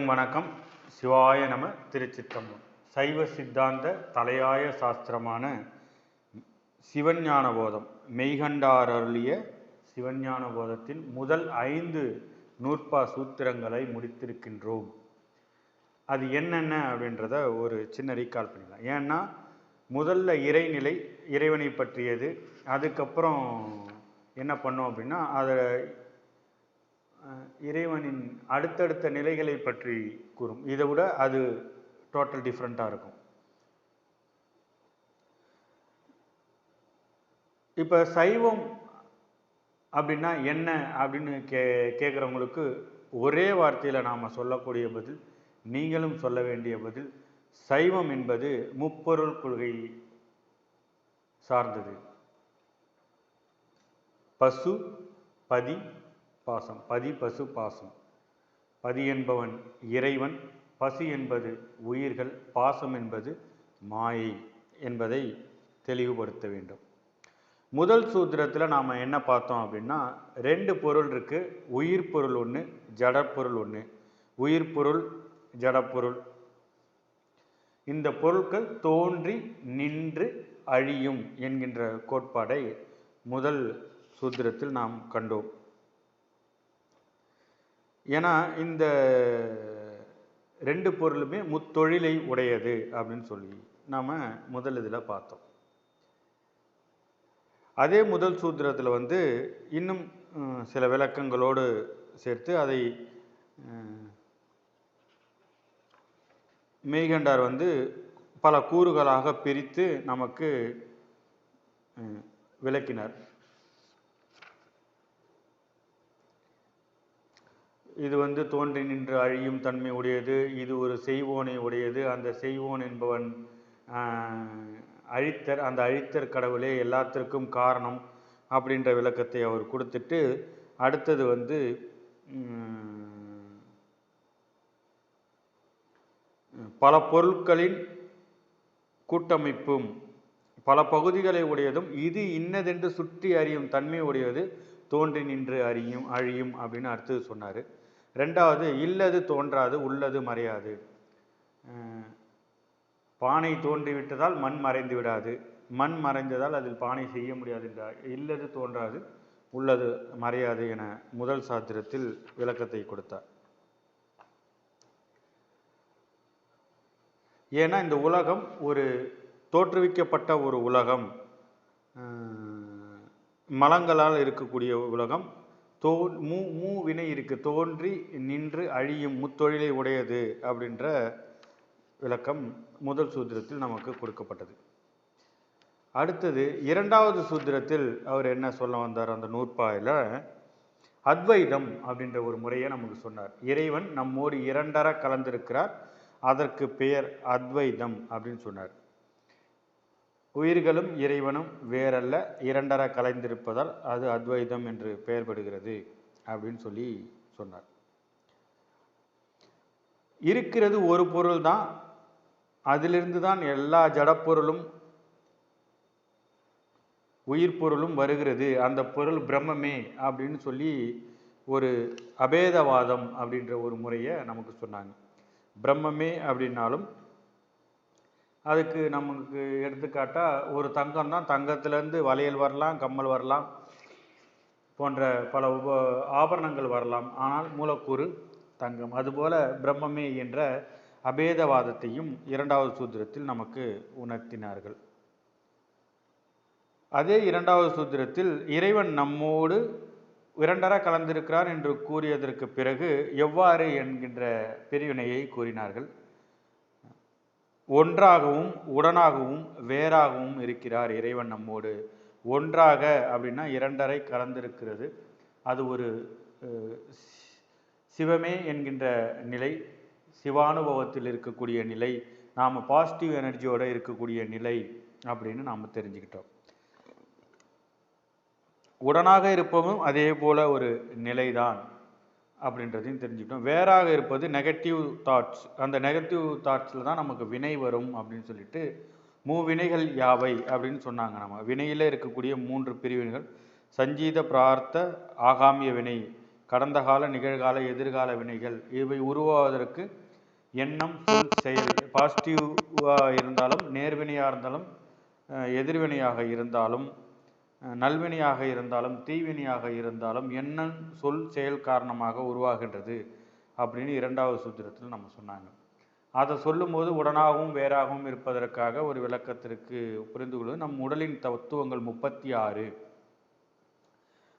அனைவருக்கும் வணக்கம். சிவாய நம திருச்சித்தம்பலம் சைவ சித்தாந்த தலையாய சாஸ்திரமான சிவஞான போதம் மெய்கண்டார் அருளிய சிவஞான போதத்தின் முதல் ஐந்து நூற்பா சூத்திரங்களை முடித்திருக்கின்றோம். அது என்னென்ன அப்படின்றத ஒரு சின்ன ரீகால் பண்ணிக்கலாம். ஏன்னா முதல்ல இறைநிலை இறைவனை பற்றியது அதுக்கப்புறம் என்ன பண்ணோம் அப்படின்னா அதை இறைவனின் அடுத்தடுத்த நிலைகளை பற்றி கூறும். இதை விட அது டோட்டல் டிஃப்ரெண்ட்டாக இருக்கும். இப்போ சைவம் அப்படின்னா என்ன அப்படின்னு கே கேட்குறவங்களுக்கு ஒரே வார்த்தையில் நாம் சொல்லக்கூடிய பதில் நீங்களும் சொல்ல வேண்டிய பதில் சைவம் என்பது முப்பொருள் கொள்கை சார்ந்தது. பசு பதி பாசம். பதி பசு பாசம். பதி என்பவன் இறைவன் பசு என்பது உயிர்கள் பாசம் என்பது மாயை என்பதை தெளிவுபடுத்த வேண்டும். முதல் சூத்திரத்தில் நாம் என்ன பார்த்தோம் அப்படின்னா ரெண்டு பொருள் இருக்குது உயிர் பொருள் ஒன்று ஜடப்பொருள் ஒன்று உயிர் பொருள் ஜடப்பொருள் இந்த பொருட்கள் தோன்றி நின்று அழியும் என்கின்ற கோட்பாடை முதல் சூத்திரத்தில் நாம் கண்டோம். ஏன்னா இந்த ரெண்டு பொருளுமே முத்தொழிலை உடையது அப்படின்னு சொல்லி நாம் முதல் இதில் பார்த்தோம். அதே முதல் சூத்திரத்தில் வந்து இன்னும் சில விளக்கங்களோடு சேர்த்து அதை மெய்கண்டார் வந்து பல கூறுகளாக பிரித்து நமக்கு விளக்கினார். இது வந்து தோன்றி நின்று அழியும் தன்மை உடையது இது ஒரு செய்வோனை உடையது. அந்த செய்வோன் என்பவன் அழித்தர் அந்த அழித்தர் கடவுளே எல்லாத்திற்கும் காரணம் அப்படின்ற விளக்கத்தை அவர் கொடுத்துட்டு அடுத்தது வந்து பல பொருட்களின் கூட்டமைப்பும் பல பகுதிகளை உடையதும் இது இன்னதென்று சுற்றி அறியும் தன்மை உடையது தோன்றி நின்று அறியும் அழியும் அப்படின்னு அடுத்தது சொன்னார். ரெண்டாவது இல்லது தோன்றாது உள்ளது மறையாது. பானை தோன்றிவிட்டதால் மண் மறைந்து விடாது. மண் மறைந்ததால் அதில் பானை செய்ய முடியாது என்றார். இல்லது தோன்றாது உள்ளது மறையாது என முதல் சாத்திரத்தில் விளக்கத்தை கொடுத்தார். ஏன்னா இந்த உலகம் ஒரு தோற்றுவிக்கப்பட்ட ஒரு உலகம். மலங்களால் இருக்கக்கூடிய உலகம். தோ மூ மூ வினை இருக்குது தோன்றி நின்று அழியும் முத்தொழிலை உடையது அப்படின்ற விளக்கம் முதல் சூத்திரத்தில் நமக்கு கொடுக்கப்பட்டது. அடுத்தது இரண்டாவது சூத்திரத்தில் அவர் என்ன சொல்ல வந்தார்? அந்த நூற்பாயில் அத்வைதம் அப்படின்ற ஒரு முறையை நமக்கு சொன்னார். இறைவன் நம்மோடு இரண்டர கலந்திருக்கிறார். அதற்கு பெயர் அத்வைதம் அப்படின்னு சொன்னார். உயிர்களும் இறைவனும் வேறல்ல இரண்டர கலைந்திருப்பதால் அது அத்வைதம் என்று பெயர்படுகிறது அப்படின்னு சொல்லி சொன்னார். இருக்கிறது ஒரு பொருள் தான் அதிலிருந்து தான் எல்லா ஜடப்பொருளும் உயிர் பொருளும் வருகிறது. அந்த பொருள் பிரம்மமே அப்படின்னு சொல்லி ஒரு அபேதவாதம் அப்படின்ற ஒரு முறையை நமக்கு சொன்னாங்க. பிரம்மமே அப்படின்னாலும் அதுக்கு நமக்கு எடுத்துக்காட்டா ஒரு தங்கம் தான். தங்கத்திலேருந்து வளையல் வரலாம் கம்மல் வரலாம் போன்ற பல உப ஆபரணங்கள் வரலாம். ஆனால் மூலக்கூறு தங்கம். அதுபோல பிரம்மமே என்ற அபேதவாதத்தையும் இரண்டாவது சூத்திரத்தில் நமக்கு உணர்த்தினார்கள். அதே இரண்டாவது சூத்திரத்தில் இறைவன் நம்மோடு இரண்டர கலந்திருக்கிறார் என்று கூறியதற்கு பிறகு எவ்வாறு என்கின்ற பிரிவினையை கூறினார்கள்? ஒன்றாகவும் உடனாகவும் வேறாகவும் இருக்கிறார் இறைவன் நம்மோடு. ஒன்றாக அப்படின்னா இரண்டரை கலந்திருக்கிறது. அது ஒரு சிவமே என்கின்ற நிலை சிவானுபவத்தில் இருக்கக்கூடிய நிலை நாம் பாசிட்டிவ் எனர்ஜியோட இருக்கக்கூடிய நிலை அப்படின்னு நாம் தெரிஞ்சுக்கிட்டோம். உடனாக இருப்பதும் அதே போல ஒரு நிலைதான். அப்படின்றதையும் தெரிஞ்சுக்கிட்டோம். வேறாக இருப்பது நெகட்டிவ் தாட்ஸ் அந்த நெகட்டிவ் தாட்ஸில் தான் நமக்கு வினை வரும் அப்படின்னு சொல்லிட்டு மூவினைகள் யாவை அப்படின்னு சொன்னாங்க நம்ம. வினையில் இருக்கக்கூடிய மூன்று பிரிவினைகள் சஞ்சீத பிரார்த்த ஆகாமிய வினை கடந்த கால நிகழ்கால எதிர்கால வினைகள். இவை உருவாவதற்கு எண்ணம் சொல் செயல் பாசிட்டிவாக இருந்தாலும் நேர்வினையாக இருந்தாலும் எதிர்வினையாக இருந்தாலும் நல்வினையாக இருந்தாலும் தீவினையாக இருந்தாலும் எண்ணம் சொல் செயல் காரணமாக உருவாகின்றது அப்படின்னு இரண்டாவது சூத்திரத்தில் நம்ம சொன்னாங்க. அதை சொல்லும்போது உடனாகவும் வேறாகவும் இருப்பதற்காக ஒரு விளக்கத்திற்கு புரிந்து கொள்வது நம் உடலின் தத்துவங்கள் முப்பத்தி ஆறு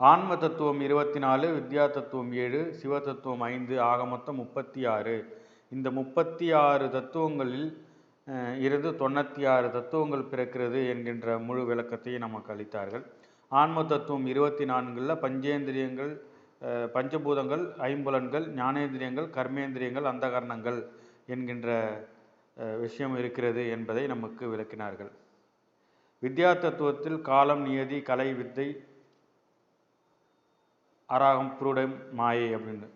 ஆன்ம தத்துவம் இருபத்தி நாலு வித்யா தத்துவம் ஏழு சிவ தத்துவம் ஐந்து ஆக மொத்தம் முப்பத்தி ஆறு இந்த முப்பத்தி ஆறு தத்துவங்களில் இருந்து தொண்ணூற்றி ஆறு தத்துவங்கள் பிறக்கிறது என்கின்ற முழு விளக்கத்தையும் நமக்கு அளித்தார்கள். ஆன்ம தத்துவம் இருபத்தி நான்கில் பஞ்சேந்திரியங்கள் பஞ்சபூதங்கள் ஐம்புலன்கள் ஞானேந்திரியங்கள் கர்மேந்திரியங்கள் அந்தகரணங்கள் என்கின்ற விஷயம் இருக்கிறது என்பதை நமக்கு விளக்கினார்கள். வித்யா தத்துவத்தில் காலம் நியதி கலை வித்தை அராகம் புருடம் மாயை அப்படின்னு.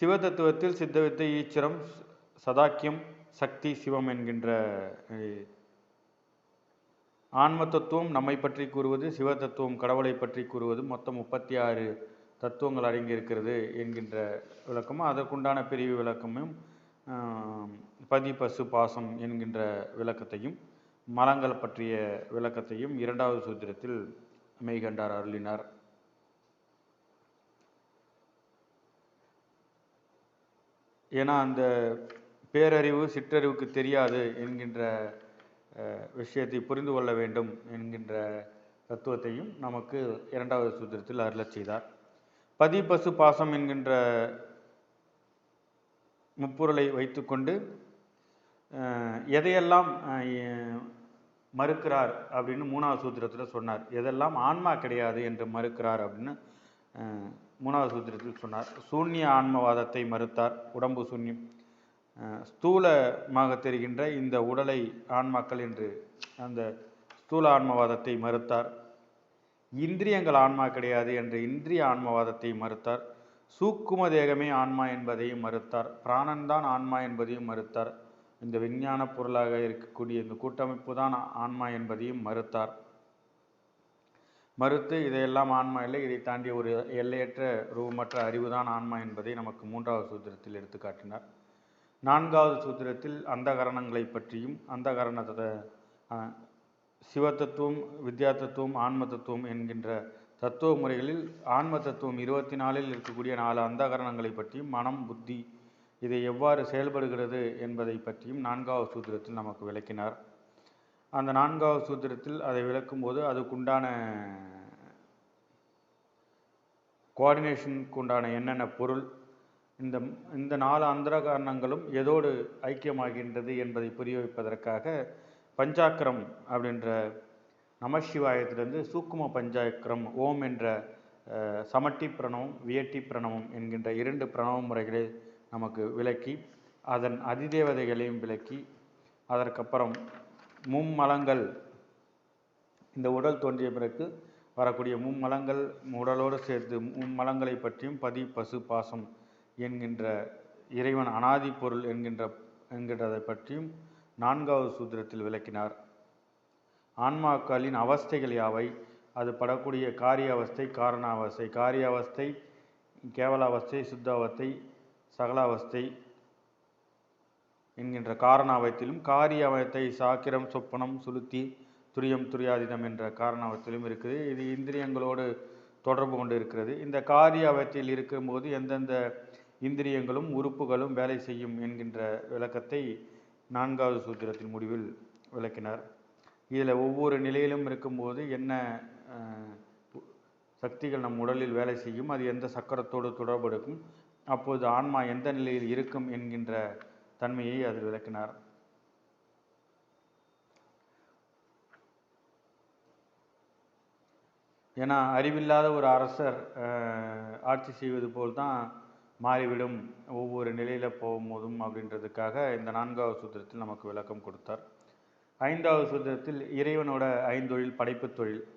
சிவதத்துவத்தில் சித்தவித்தை ஈச்சரம் சதாக்கியம் சக்தி சிவம் என்கின்ற ஆன்ம தத்துவம் நம்மை பற்றி கூறுவது சிவ தத்துவம் கடவுளை பற்றி கூறுவது மொத்தம் முப்பத்தி ஆறு தத்துவங்கள் அடங்கியிருக்கிறது என்கின்ற விளக்கமும் அதற்குண்டான பிரிவு விளக்கமும் பதி பசு பாசம் என்கின்ற விளக்கத்தையும் மலங்கள் பற்றிய விளக்கத்தையும் இரண்டாவது சூத்திரத்தில் மெய்கண்டார் அருளினார். ஏன்னா அந்த பேரறிவு சிற்றறிவுக்கு தெரியாது என்கின்ற விஷயத்தை புரிந்து கொள்ள வேண்டும் என்கின்ற தத்துவத்தையும் நமக்கு இரண்டாவது சூத்திரத்தில் அருளச் செய்தார். பதி பசு பாசம் என்கின்ற முப்பொருளை வைத்துக்கொண்டு எதையெல்லாம் மறுக்கிறார் அப்படின்னு மூணாவது சூத்திரத்தில் சொன்னார். எதெல்லாம் ஆன்மா கிடையாது என்று மறுக்கிறார் அப்படின்னு மூணாவது சூத்திரத்தில் சொன்னார். சூன்ய ஆன்மவாதத்தை மறுத்தார். உடம்பு சூன்யம். ஸ்தூலமாக தெரிகின்ற இந்த உடலை ஆன்மாக்கள் என்று அந்த ஸ்தூல ஆன்மவாதத்தை மறுத்தார். இந்திரியங்கள் ஆன்மா கிடையாது என்ற இந்திரிய ஆன்மவாதத்தை மறுத்தார். சூக்கும தேகமே ஆன்மா என்பதையும் மறுத்தார். பிராணன்தான் ஆன்மா என்பதையும் மறுத்தார். இந்த விஞ்ஞான பொருளாக இருக்கக்கூடிய இந்த கூட்டமைப்பு தான் ஆன்மா என்பதையும் மறுத்தார். மறுத்து இதையெல்லாம் ஆன்மா இல்லை இதை தாண்டிய ஒரு எல்லையற்ற ரூபமற்ற அறிவுதான் ஆன்மா என்பதை நமக்கு மூன்றாவது சூத்திரத்தில் எடுத்து காட்டினார் நான்காவது சூத்திரத்தில் அந்த கரணங்களை பற்றியும் அந்த கரணத்தை சிவ தத்துவம் வித்யா தத்துவம் ஆன்ம தத்துவம் என்கின்ற தத்துவ முறைகளில் ஆன்ம தத்துவம் இருபத்தி நாலில் இருக்கக்கூடிய நாலு அந்தகரணங்களை பற்றியும் மனம் புத்தி இதை எவ்வாறு செயல்படுகிறது என்பதை பற்றியும் நான்காவது சூத்திரத்தில் நமக்கு விளக்கினார். அந்த நான்காவது சூத்திரத்தில் அதை விளக்கும்போது அதுக்குண்டான கோஆர்டினேஷனுக்கு உண்டான என்னென்ன பொருள் இந்த இந்த நாலு அந்தர காரணங்களும் எதோடு ஐக்கியமாகின்றது என்பதை புரிய வைப்பதற்காக பஞ்சாக்கரம் அப்படின்ற நமசிவாயத்திலிருந்து சூக்கும பஞ்சாக்கரம் ஓம் என்ற சமட்டி பிரணவம் வியட்டி பிரணவம் என்கின்ற இரண்டு பிரணவ முறைகளை நமக்கு விளக்கி அதன் அதிதேவதைகளையும் விளக்கி அதற்கப்புறம் மும்மலங்கள் இந்த உடல் தோன்றிய பிறகு வரக்கூடிய மும்மலங்கள் உடலோடு சேர்த்து மும்மலங்களை பற்றியும் பதி பசு பாசம் என்கின்ற இறைவன் அனாதி பொருள் என்கின்ற என்கின்றதை பற்றியும் நான்காவது சூத்திரத்தில் விளக்கினார். ஆன்மாக்களின் அவஸ்தைகள் யாவை? அது படக்கூடிய காரிய அவஸ்தை காரண அவஸ்தை காரிய அவஸ்தை கேவலாவஸ்தை சுத்தாவஸ்தை சகலாவஸ்தை என்கின்ற காரணாவயத்திலும் காரிய அவயத்தை சாக்கிரம் சொப்பனம் சுளுத்தி துரியம் துரியாதிதம் என்ற காரணாவத்திலும் இருக்குது. இது இந்திரியங்களோடு தொடர்பு கொண்டு இருக்கிறது. இந்த காரிய அவயத்தில் இருக்கும்போது எந்தெந்த இந்திரியங்களும் உறுப்புகளும் வேலை செய்யும் என்கின்ற விளக்கத்தை நான்காவது சூத்திரத்தின் முடிவில் விளக்கினார். இதில் ஒவ்வொரு நிலையிலும் இருக்கும்போது என்ன சக்திகள் நம் உடலில் வேலை செய்யும் அது எந்த சக்கரத்தோடு தொடர்பெடுக்கும் அப்போது ஆன்மா எந்த நிலையில் இருக்கும் என்கின்ற தன்மையை அதில் விளக்கினார். ஏன்னா அறிவில்லாத ஒரு அரசர் ஆட்சி செய்வது போல் தான் மாறிவிடும். ஒவ்வொரு நிலையில் போகும்போதும் அப்படின்றதுக்காக இந்த நான்காவது சூத்திரத்தில் நமக்கு விளக்கம் கொடுத்தார். ஐந்தாவது சூத்திரத்தில் இறைவனோட ஐந்தொழில் படைப்பு தொழில்.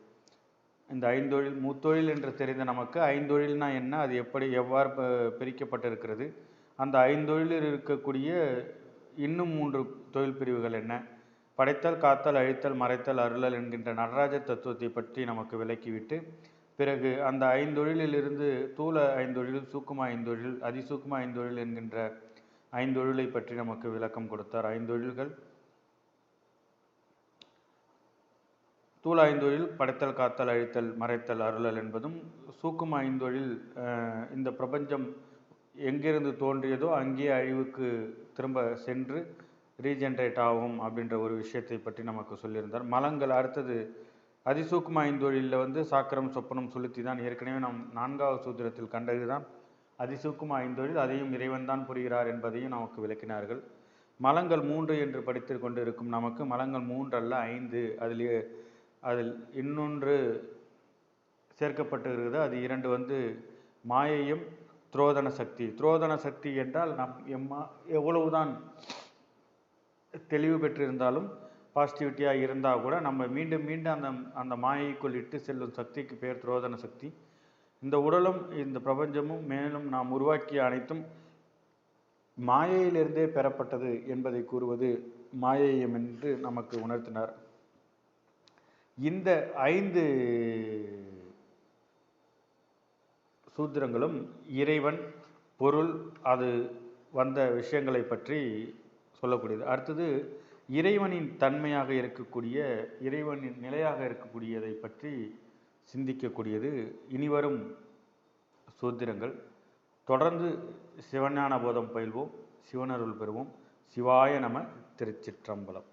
இந்த ஐந்தொழில் முத்தொழில் என்று தெரிந்த நமக்கு ஐந்தொழில்னா என்ன? அது எப்படி எவ்வாறு ப- பிரிக்கப்பட்டிருக்கிறது? அந்த ஐந்தொழிலில் இருக்கக்கூடிய இன்னும் மூன்று தொழில் பிரிவுகள் என்ன? படைத்தல் காத்தல் அழித்தல் மறைத்தல் அருளல் என்கின்ற நடராஜ தத்துவத்தை பற்றி நமக்கு விளக்கிவிட்டு பிறகு அந்த ஐந்தொழிலிலிருந்து தூல ஐந்தொழில் சூக்கும ஐந்தொழில் அதிசூக்கும ஐந்தொழில் என்கின்ற ஐந்தொழிலை பற்றி நமக்கு விளக்கம் கொடுத்தார். ஐந்தொழில்கள். தூல ஐந்தொழில் படைத்தல் காத்தல் அழித்தல் மறைத்தல் அருளல் என்பதும் சூக்கும ஐந்தொழில் இந்த பிரபஞ்சம் எங்கிருந்து தோன்றியதோ அங்கே அழிவுக்கு திரும்ப சென்று ரீஜென்ரேட் ஆகும் அப்படின்ற ஒரு விஷயத்தை பற்றி நமக்கு சொல்லியிருந்தார். மலங்கள் அடுத்தது அதிசூக்கும ஐந்தொழிலில் வந்து சாக்கரம் சொப்பனம் சுளுத்தி தான் ஏற்கனவே நாம் நான்காவது சூத்திரத்தில் கண்டதுதான். அதிசூக்கும ஐந்தொழில் அதையும் இறைவன் தான் புரிகிறார் என்பதையும் நமக்கு விளக்கினார்கள். மலங்கள் மூன்று என்று படித்து கொண்டு இருக்கும் நமக்கு மலங்கள் மூன்று அல்ல ஐந்து. அதில் அதில் இன்னொன்று சேர்க்கப்பட்டிருக்கிறது. அது இரண்டு வந்து மாயையும் துரோதன சக்தி. துரோதன சக்தி என்றால் நம் எம்மா எவ்வளவுதான் தெளிவு பெற்றிருந்தாலும் பாசிட்டிவிட்டியாக இருந்தால் கூட நம்ம மீண்டும் மீண்டும் அந்த அந்த மாயைக்குள் இட்டு செல்லும் சக்திக்கு பேர் துரோதன சக்தி. இந்த உடலும் இந்த பிரபஞ்சமும் மேலும் நாம் உருவாக்கிய அனைத்தும் மாயையிலிருந்தே பெறப்பட்டது என்பதை கூறுவது மாயையம் என்று நமக்கு உணர்த்தினார். இந்த ஐந்து சூத்திரங்களும் இறைவன் பொருள் அது வந்த விஷயங்களை பற்றி சொல்லக்கூடியது. அடுத்தது இறைவனின் தன்மையாக இருக்கக்கூடிய இறைவனின் நிலையாக இருக்கக்கூடியதை பற்றி சிந்திக்கக்கூடியது இனிவரும் சூத்திரங்கள். தொடர்ந்து சிவஞான போதம் பயில்வோம் சிவனருள் பெறுவோம். சிவாய நம திருச்சிற்றம்பலம்.